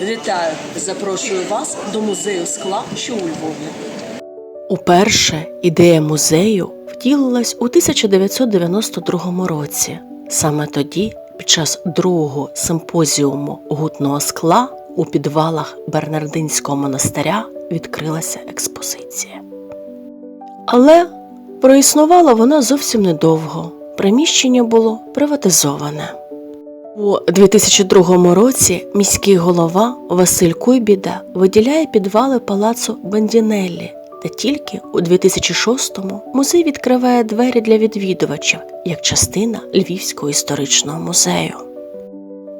Вітаю! Запрошую вас до музею скла, що у Львові. Уперше ідея музею втілилась у 1992 році. Саме тоді, під час другого симпозіуму гутного скла у підвалах Бернардинського монастиря відкрилася експозиція. Але проіснувала вона зовсім недовго. Приміщення було приватизоване. У 2002 році міський голова Василь Куйбіда виділяє підвали палацу Бендінеллі, та тільки у 2006-му музей відкриває двері для відвідувачів як частина Львівського історичного музею.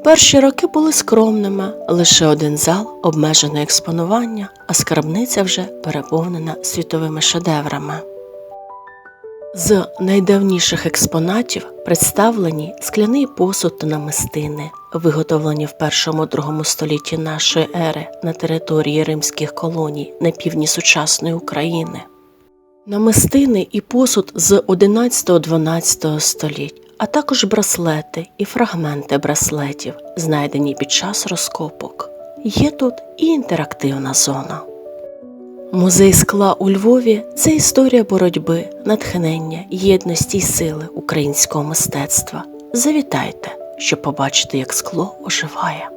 Перші роки були скромними, лише один зал, обмежене експонування, а скарбниця вже переповнена світовими шедеврами. З найдавніших експонатів представлені скляний посуд та намистини, виготовлені в першому-другому столітті нашої ери на території римських колоній на півдні сучасної України. Намистини і посуд з 11-12 століть, а також браслети і фрагменти браслетів, знайдені під час розкопок. Є тут і інтерактивна зона. Музей скла у Львові це історія боротьби, натхнення, єдності й сили українського мистецтва. Завітайте, щоб побачити, як скло оживає.